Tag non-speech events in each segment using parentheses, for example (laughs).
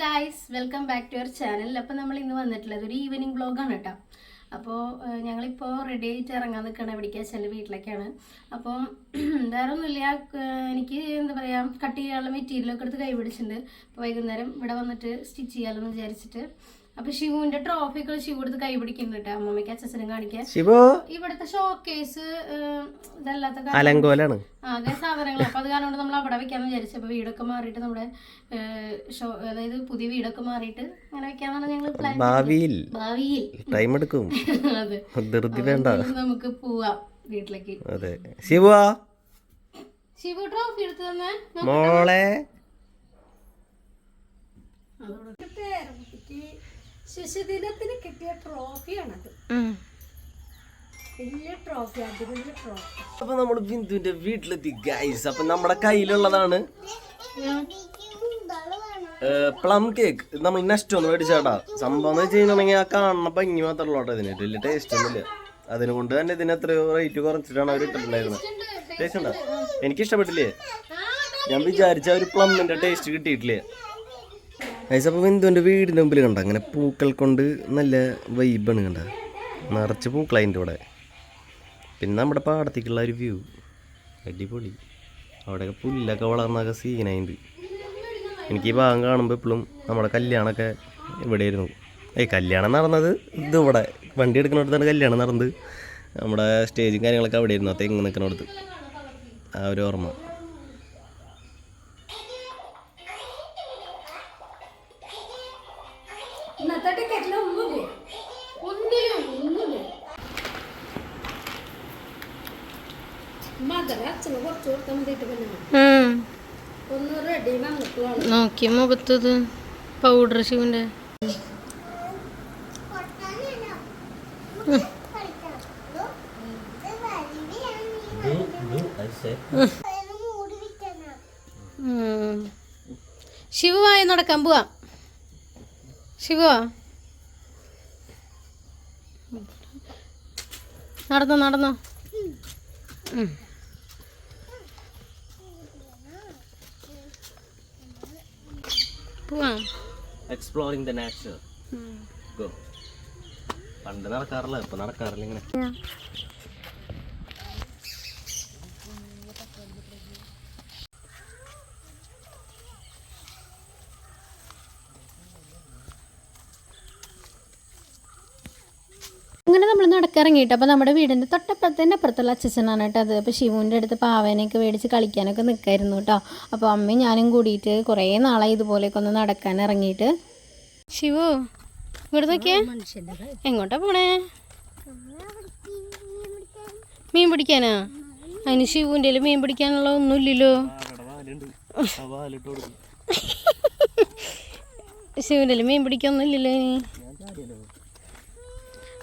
Guys welcome back to your channel അപ്പോൾ നമ്മൾ ഇന്ന് വന്നിട്ടുള്ളത് ഒരു ഈവനിങ് ബ്ലോഗാണ് കേട്ടോ അപ്പോൾ ഞങ്ങളിപ്പോൾ റെഡി ആയിട്ട് ഇറങ്ങാൻ നിൽക്കണം എവിടേക്കാ ചില വീട്ടിലേക്കാണ്. അപ്പോൾ (clears throat) വേറെ ഒന്നുമില്ല എനിക്ക് എന്താ പറയുക കട്ട് ചെയ്യാനുള്ള മെറ്റീരിയലൊക്കെ എടുത്ത് കൈ പിടിച്ചിട്ടുണ്ട് അപ്പോൾ വൈകുന്നേരം ഇവിടെ വന്നിട്ട് സ്റ്റിച്ച് ചെയ്യാമെന്ന് വിചാരിച്ചിട്ട്. അപ്പോൾ ശിവുവിന്റെ ട്രോഫികൾ ശിവ എടുത്ത് കൈ പിടിക്കുന്നുണ്ട് അമ്മമ്മയ്ക്ക് അച്ഛനും കാണിക്കാൻ ശിവോ? ഇവിടുത്തെ ഷോക്കേസ് ഇതല്ലാത്ത അലങ്കോലാണ്. ആകെ സാധനങ്ങൾ അപ്പൊ അത് കാരണം നമ്മൾ അവിടെ വെക്കാന്ന് വിചാരിച്ചു. അപ്പൊ വീടൊക്കെ മാറിയിട്ട് നമ്മുടെ ഷോ അതായത് പുതിയ വീടൊക്കെ മാറിയിട്ട് അങ്ങനെ വെക്കാന്നാണ് ഞങ്ങൾ പ്ലാൻ ഭാവിയിൽ. ഭാവിയിൽ. ടൈം എടുക്കും. അതെ. നമുക്ക് പോവാം വീട്ടിലേക്ക്. അതെ. ശിവ ശിവ ട്രോഫി എടുത്തു തന്നെ. മോളെ. ശിശുദിനത്തിന് കിട്ടിയ ട്രോഫിയാണത്. അപ്പൊ നമ്മൾ ബിന്ദുവിന്റെ വീട്ടിലെത്തി ഗൈസ് അപ്പൊ നമ്മുടെ കയ്യിലുള്ളതാണ് പ്ലം കേക്ക് നമ്മൾ നെക്സ്റ്റ് ഒന്ന് മേടിച്ചാട്ടാ. സംഭവം എന്ന് വെച്ച് കഴിഞ്ഞിട്ടുണ്ടെങ്കിൽ ആ കാണുന്ന ഭംഗി മാത്രമല്ല കേട്ടോ ഇതിന്. വലിയ ടേസ്റ്റ് ഒന്നുമില്ല. അതിനെ കൊണ്ട് തന്നെ ഇതിന് എത്രയോ റേറ്റ് കുറച്ചിട്ടാണ് അവർ ഇട്ടിട്ടുണ്ടായിരുന്നത്. ടേസ്റ്റ് ഉണ്ടോ? എനിക്ക് ഇഷ്ടപ്പെട്ടില്ലേ ഞാൻ വിചാരിച്ച ഒരു പ്ലമ്മിന്റെ ടേസ്റ്റ് കിട്ടിയിട്ടില്ലേ? ഗൈസ് അപ്പോൾ ബിന്ദുവിന്റെ വീടിന്റെ മുമ്പിൽ കണ്ട? അങ്ങനെ പൂക്കൾ കൊണ്ട് നല്ല വൈബാണ് കണ്ട? നിറച്ച് പൂക്കളതിന്റെ കൂടെ പിന്നെ നമ്മുടെ പാടത്തേക്കുള്ള ഒരു വ്യൂ അടിപൊളി. അവിടെയൊക്കെ പുല്ലൊക്കെ വളർന്നൊക്കെ സീനായിട്ട് എനിക്ക് ഈ ഭാഗം കാണുമ്പോൾ എപ്പോഴും നമ്മുടെ കല്യാണമൊക്കെ ഇവിടെയായിരുന്നു. ഏയ് കല്യാണം നടന്നത് ഇത് ഇവിടെ. വണ്ടി എടുക്കുന്നിടത്താണ് കല്യാണം നടന്നത്. നമ്മുടെ സ്റ്റേജും കാര്യങ്ങളൊക്കെ അവിടെ ആയിരുന്നു തെങ്ങ് നിൽക്കുന്നിടത്ത്. ആ ഒരു ഓർമ്മ. ഇന്നത്തെ ടിക്കറ്റിൽ ഒന്നുമില്ലേ? ഒന്നിലും ഒന്നുമില്ല? നോക്കി മുഖത്തത്. പൗഡർ ശിവന്റെ ശിവുവായി നടക്കാൻ പോവാ. ശിവ. നടന്നോ നടന്നോ. എക്സ്പ്ലോറിംഗ് ദ നാച്ചർ ഗോ പണ്ട് നടക്കാറില്ല ഇപ്പൊ നടക്കാറില്ല ഇങ്ങനെ. അങ്ങനെ നമ്മൾ നടക്കിറങ്ങിയിട്ട് അപ്പോൾ നമ്മുടെ വീടിന്റെ തൊട്ടപ്പുറത്തന്നെ അപ്പുറത്തുള്ള അച്ഛനാണ് കേട്ടോ അത്. അപ്പോൾ ശിവുവിന്റെ അടുത്ത് പാവനൊക്കെ മേടിച്ച് കളിക്കാനൊക്കെ നിൽക്കായിരുന്നു കേട്ടോ. അപ്പോൾ അമ്മയും ഞാനും കൂടിയിട്ട് കുറേ നാളായി ഇതുപോലെയൊക്കെ ഒന്ന് നടക്കാൻ ഇറങ്ങിയിട്ട്. ശിവു ഇവിടെ നോക്കിയേ. എങ്ങോട്ടാ പോണേ? മീൻ പിടിക്കാനാ? അതിന് ശിവുവിന്റെ മീൻ പിടിക്കാനുള്ള ഒന്നുമില്ലല്ലോ. (laughs) ശിവന്റെ മീൻ പിടിക്കാനൊന്നുമില്ലല്ലോ ഇനി.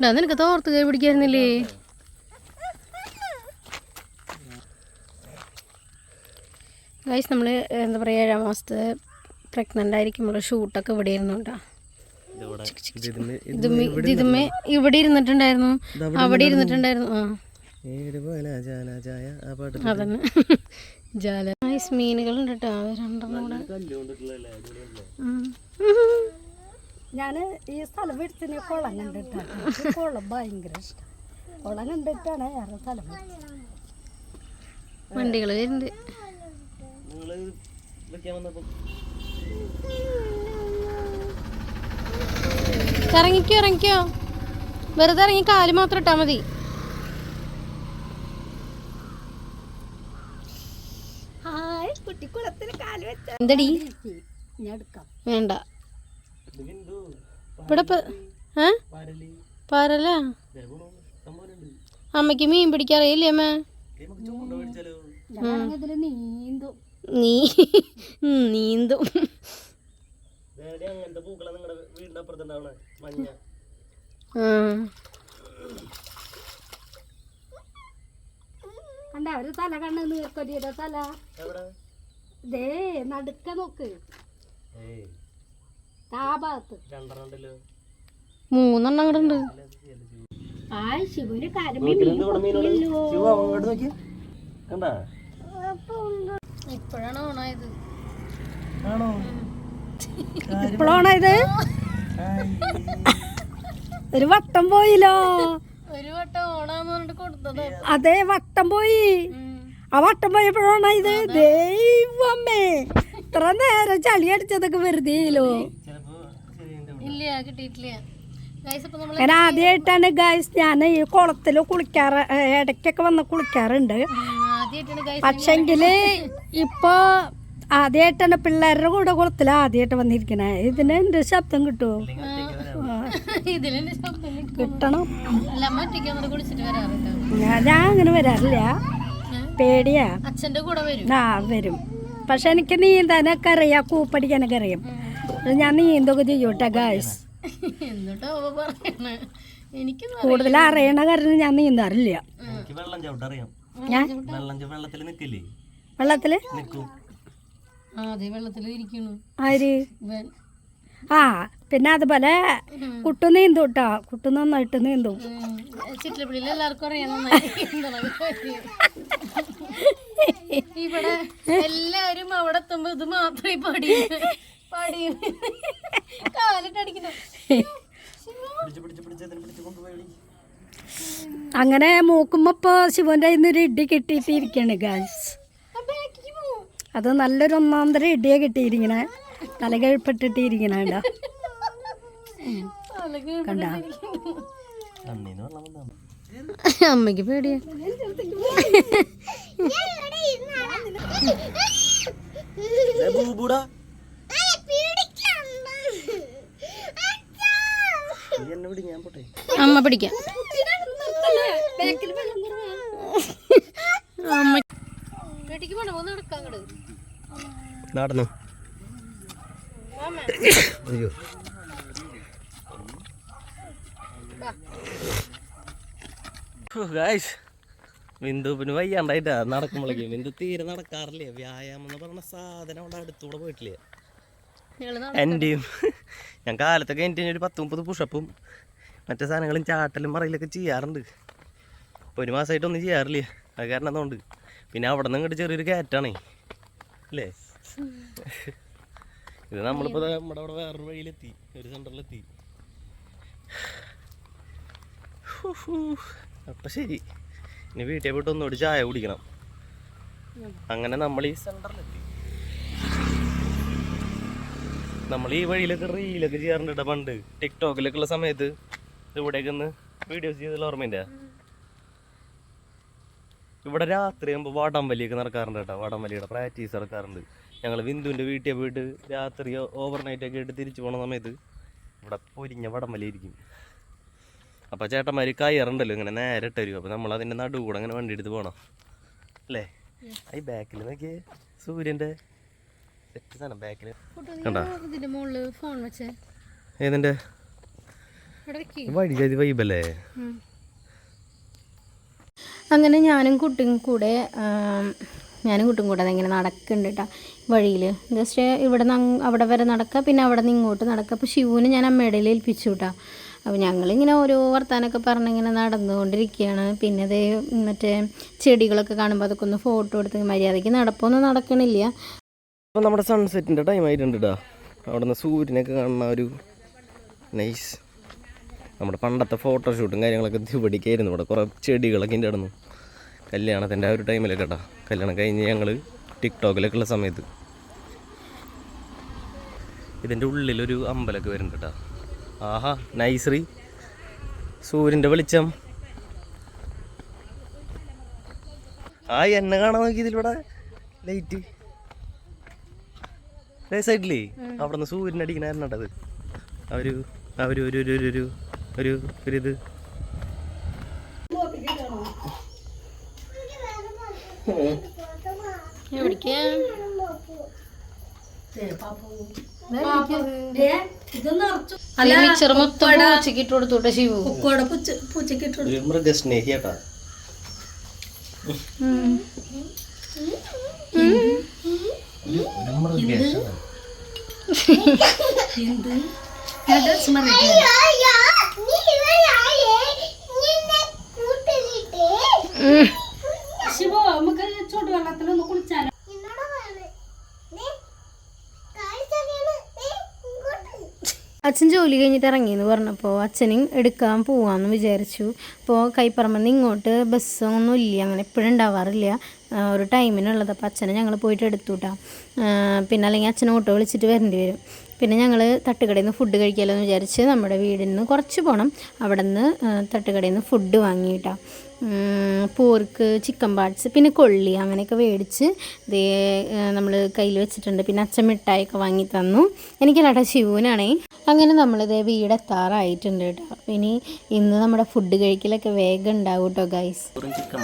ഡാ നിനക്ക് തോർത്ത് കൈ പിടിക്കായിരുന്നില്ലേ? ഗൈസ് നമ്മൾ എന്താ പറയുക ഏഴാം മാസത്തെ പ്രഗ്നന്റ് ആയിരിക്കുമ്പോൾ ഷൂട്ടൊക്കെ ഇവിടെ ഇരുന്നു കേട്ടോ ഇതുമ്മേ ഇതുമ്മേ ഇവിടെ ഇരുന്നിട്ടുണ്ടായിരുന്നു. അവിടെ ഇരുന്നിട്ടുണ്ടായിരുന്നു. ആ. അതന്നെ. ജാല. മീനുകളുണ്ട് കേട്ടോ. രണ്ടെണ്ണം കൂടെ. ഞാൻ ഈ സ്ഥലം വിടുത്തിന് കുളം കണ്ടിട്ടാണ്. കുളം ഭയങ്കര ഇഷ്ടം. കുളം കണ്ടിട്ടാണ് വേറെ സ്ഥലം. വണ്ടികൾ വരുന്നുണ്ട്. ഇറങ്ങിക്കോ ഇറങ്ങിക്കോ. വെറുതെ ഇറങ്ങി കാൽ മാത്രം ഇട്ടാ മതി. കുട്ടി കുളത്തിൽ കാൽ വെച്ച എന്തടി? ഞാൻ എടുക്കാം. വേണ്ട. ഇവിടെ പാരല. അമ്മയ്ക്ക് മീൻ പിടിക്കാറിയില്ലേ അമ്മ? നീ നീന്തും. കണ്ട തല കണ്ണ് തല. ദേ നടുക്ക നോക്ക് ഏയ് ആ ഭാഗത്ത് രണ്ടെണ്ണം ഉണ്ടല്ലോ മൂന്നെണ്ണം കൂടെ ഉണ്ട്. ആയ് ശിവന് അങ്ങോട്ട് ഇപ്പോഴാണ് ഓണായത്? ഒരു വട്ടം പോയില്ലോ. ഒരു വട്ടം ഓണാന്ന് പറഞ്ഞിട്ട് കൊടുത്തത്. അതെ വട്ടം പോയി. ആ വട്ടം പോയപ്പോഴാണായത് ദൈവമേ. ഇത്ര നേരം ചളി അടിച്ചതൊക്കെ വെറുതെ ആയില്ലോ ഇല്ല കിട്ടിയിട്ടില്ല. ഗൈസ് ഞാൻ ആദ്യമായിട്ടാണ് ഗായ്സ് ഞാൻ ഈ കുളത്തിൽ കുളിക്കാറ് ഇടയ്ക്കൊക്കെ വന്ന് കുളിക്കാറുണ്ട്. ഗൈസ് പക്ഷെങ്കിൽ ഇപ്പൊ ആദ്യമായിട്ടാണ് പിള്ളേരുടെ കൂടെ കുളത്തിൽ ആദ്യമായിട്ട് വന്നിരിക്കണേ. ഇതിന് എന്റെ ശബ്ദം കിട്ടുമോ. കിട്ടണം. ഞാൻ അങ്ങനെ വരാറില്ല. പേടിയാ. അച്ഛന്റെ കൂടെ വരും? ആ വരും. പക്ഷെ എനിക്ക് നീന്താനൊക്കെ അറിയാം കൂപ്പടിക്കാനൊക്കെ അറിയാം. ഞാൻ നീന്തൊക്കെ ചെയ്യൂട്ടെ ഗായ്സ് എന്നിട്ടോ പറയണേ. എനിക്ക് കൂടുതൽ അറിയണ കാരണം ഞാൻ നീന്താറില്ല എനിക്ക് വെള്ളം ചവിട്ടറിയാം. ഞാൻ വെള്ളം വെള്ളത്തിൽ നിക്കില്ലേ? വെള്ളത്തിൽ? വെള്ളത്തിൽ ആര്? ആ പിന്നെ അതുപോലെ കുട്ടു നീന്തും കേട്ടോ കുട്ടു നന്നായിട്ട് നീന്തും. ചിറ്റലപ്പിള്ളിയിൽ എല്ലാവർക്കും അറിയാം. ഇവിടെ എല്ലാരും അവിടെ എത്തുമ്പോ ഇത് മാത്രമേ പടി അങ്ങനെ മൂക്കുമ്പോ ഇപ്പൊ ശിവന്റെ ഒരു ഇടി കിട്ടിയിട്ടിരിക്കാണ് ഗായ്സ് അത് നല്ലൊരു ഒന്നാന്തര ഇടിയെ കിട്ടിയിരിക്കണേ. തല കഴിപ്പിട്ടിട്ടിരിക്കണ കേട്ടോ കണ്ട? അമ്മയ്ക്ക് പേടിയാ. ബൂബൂടാ നീ എന്നെ വിടി ഞാൻ പോട്ടെ അമ്മ പിടിക്കാം. നടന്നു. അയ്യോ. ഗായ്സ് വയ്യാണ്ടായിട്ടാ നടക്കുമ്പോഴേക്കും ബിന്ദു തീരെ നടക്കാറില്ല. വ്യായാമം എന്ന് പറഞ്ഞ സാധനം അവിടെ അടുത്തൂടെ പോയിട്ടില്ല. എന്റെയും എന്റെയും ഞാൻ കാലത്തൊക്കെ എന്റെ ഒരു പത്ത് മുപ്പത് പുഷപ്പും മറ്റേ സാധനങ്ങളും ചാട്ടലും മറയിലൊക്കെ ചെയ്യാറുണ്ട്. ഇപ്പോൾ ഒരു മാസമായിട്ടൊന്നും ചെയ്യാറില്ല. അത് കാരണം അതുകൊണ്ട്. പിന്നെ അവിടെ നിന്ന് ഇങ്ങോട്ട് ചെറിയൊരു കയറ്റാണേ അല്ലേ? ഇത് നമ്മളിപ്പോൾ നമ്മുടെ അവിടെ വേറൊരു വഴിയിലെത്തി. ഒരു സെന്ററിലെത്തി അപ്പം ശരി. ഇനി വീട്ടിൽ പോയിട്ട് ഒന്നുകൂടി ചായ കുടിക്കണം. അങ്ങനെ നമ്മൾ ഈ സെന്ററിലെത്തി നമ്മൾ ഈ വഴിയിലൊക്കെ റീലൊക്കെ ചെയ്യാറുണ്ട് കേട്ടോ പണ്ട്. ടിക്ടോക്കിലൊക്കെ ഉള്ള സമയത്ത്. ഇവിടേക്ക് ഒന്ന് വീഡിയോസ് ചെയ്തുള്ള ഓർമ്മയില്ല? ഇവിടെ രാത്രി ആകുമ്പോൾ വാടാമ്പലിയൊക്കെ നടക്കാറുണ്ട് കേട്ടോ വാടാമ്പലിയുടെ പ്രാക്ടീസ് നടക്കാറുണ്ട്. ഞങ്ങൾ ബിന്ദുവിന്റെ വീട്ടിൽ പോയിട്ട് രാത്രി ഓവർ നൈറ്റ് ഒക്കെ ആയിട്ട് തിരിച്ചു പോണ സമയത്ത് ഇവിടെ പൊരിഞ്ഞ വടംവലി ഇരിക്കും അപ്പോൾ ചേട്ടന്മാർ കയറുണ്ടല്ലോ ഇങ്ങനെ നേരെ ഇട്ട് വരും. അപ്പോൾ നമ്മൾ അതിന്റെ നടുവ് അങ്ങനെ വണ്ടി എടുത്ത് പോകണം അല്ലേ ഈ ബാക്കിൽ നോക്കിയേ. സൂര്യന്റെ വഴി ചെയ്ത് വൈബല്ലേ? അങ്ങനെ ഞാനും കുട്ടിയും കൂടെ ഞാനും കുട്ടും കൂടെ അതിങ്ങനെ നടക്കുന്നുണ്ട് കേട്ടോ വഴിയിൽ ജസ്റ്റ് ഇവിടെ നിന്ന് അവിടെ വരെ നടക്കുക പിന്നെ അവിടെ നിന്ന് ഇങ്ങോട്ട് നടക്കുക അപ്പോൾ ശിവന് ഞാൻ അമ്മയുടെ ഏൽപ്പിച്ചു കേട്ടോ അപ്പോൾ ഞങ്ങളിങ്ങനെ ഓരോ വർത്താനൊക്കെ പറഞ്ഞിങ്ങനെ നടന്നുകൊണ്ടിരിക്കുകയാണ്. പിന്നെ അത് മറ്റേ ചെടികളൊക്കെ കാണുമ്പോൾ അതൊക്കെ ഒന്ന് ഫോട്ടോ എടുത്ത് മര്യാദയ്ക്ക് നടപ്പൊന്നും നടക്കണില്ല. അപ്പോൾ നമ്മുടെ സൺസെറ്റിന്റെ ടൈം ആയിട്ടുണ്ട് കേട്ടോ അവിടെ നിന്ന് സൂര്യനൊക്കെ കാണുന്ന ഒരു നൈസ് നമ്മുടെ പണ്ടത്തെ ഫോട്ടോഷൂട്ടും കാര്യങ്ങളൊക്കെ ഇവിടേക്കായിരുന്നു. ഇവിടെ കുറേ ചെടികളൊക്കെ ഉണ്ട് കിടന്നു. കല്യാണത്തിന്റെ ആ ഒരു ടൈമിലൊക്കെ കേട്ടോ കല്യാണം കഴിഞ്ഞ് ഞങ്ങൾ ടിക്ടോക്കിലൊക്കെ ഉള്ള സമയത്ത് ഇതിന്റെ ഉള്ളിലൊരു അമ്പലമൊക്കെ വരുന്നുണ്ട് കേട്ടോ ആഹാ നൈസ്രീ സൂര്യന്റെ വെളിച്ചം. ആ എന്നെ കാണാൻ നോക്കി ഇതിലൂടെ ലൈറ്റ് സൈഡിലേ അവിടുന്ന് സൂര്യൻ അടിക്കണായിരുന്നു അവർ അവർ ഒരു ഒരു ഒരു ഒരു ഒരു ഇത്. എവിടേക്കാ അല്ല മിച്ചർ മൊത്തം പൂച്ചക്ക് ഇട്ട് കൊടുത്തോട്ടെ ശിവു പൂച്ചക്ക് ഇട്ടു ഒരു മൃഗസ്നേഹിയാട്ടാ ഒരു മൃഗേഷാ. കുളിച്ചാലോ? അച്ഛൻ ജോലി കഴിഞ്ഞിട്ട് ഇറങ്ങിയെന്ന് പറഞ്ഞപ്പോൾ അച്ഛനും എടുക്കാൻ പോവാമെന്ന് വിചാരിച്ചു. അപ്പോൾ കൈപ്പറമ്പന്ന് ഇങ്ങോട്ട് ബസ്സൊന്നും ഇല്ല അങ്ങനെ എപ്പോഴും ഉണ്ടാവാറില്ല. ഒരു ടൈമിനുള്ളത്. അപ്പോൾ അച്ഛനെ ഞങ്ങൾ പോയിട്ട് എടുത്തു കേട്ടോ പിന്നെ അല്ലെങ്കിൽ അച്ഛനെ ഓട്ടോ വിളിച്ചിട്ട് വരേണ്ടി വരും. പിന്നെ ഞങ്ങൾ തട്ടുകടയിൽ നിന്ന് ഫുഡ് കഴിക്കാമല്ലോ എന്ന് വിചാരിച്ച് നമ്മുടെ വീടിൽ നിന്ന് കുറച്ച് പോകണം അവിടെ നിന്ന് തട്ടുകടയിൽ നിന്ന് ഫുഡ് വാങ്ങിയിട്ടാ പോർക്ക് ചിക്കൻ പാർട്സ് പിന്നെ കൊള്ളി അങ്ങനെയൊക്കെ മേടിച്ച് ഇതേ നമ്മൾ കയ്യിൽ വെച്ചിട്ടുണ്ട്. പിന്നെ അച്ഛൻ മിഠായിയൊക്കെ വാങ്ങി തന്നു. എനിക്കല്ലാട്ടെ ശിവനാണേ. അങ്ങനെ നമ്മളിതേ വീടെത്താറായിട്ടുണ്ട് കേട്ടോ. ഇനി ഇന്ന് നമ്മുടെ ഫുഡ് കഴിക്കലൊക്കെ വേഗം ഉണ്ടാവും കേട്ടോ ഗൈസ് ചിക്കൻ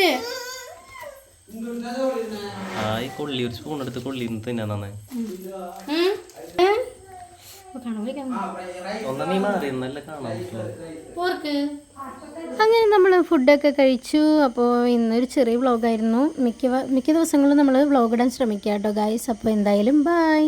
പാച്ച് ആ ഈ കൊള്ളി ഒരു സ്പൂൺ എടുത്ത് കൊള്ളി തിന്നാ. നന്നേ ഒന്നാ നീ മാറി നല്ല കാണാൻ പറ്റില്ല പോർക്ക്? അങ്ങനെ നമ്മൾ ഫുഡൊക്കെ കഴിച്ചു. അപ്പോൾ ഇന്നൊരു ചെറിയ വ്ളോഗായിരുന്നു മിക്ക മിക്ക ദിവസങ്ങളും നമ്മൾ വ്ളോഗ് ഇടാൻ ശ്രമിക്കാം കേട്ടോ ഗായ്സ് അപ്പോൾ എന്തായാലും ബൈ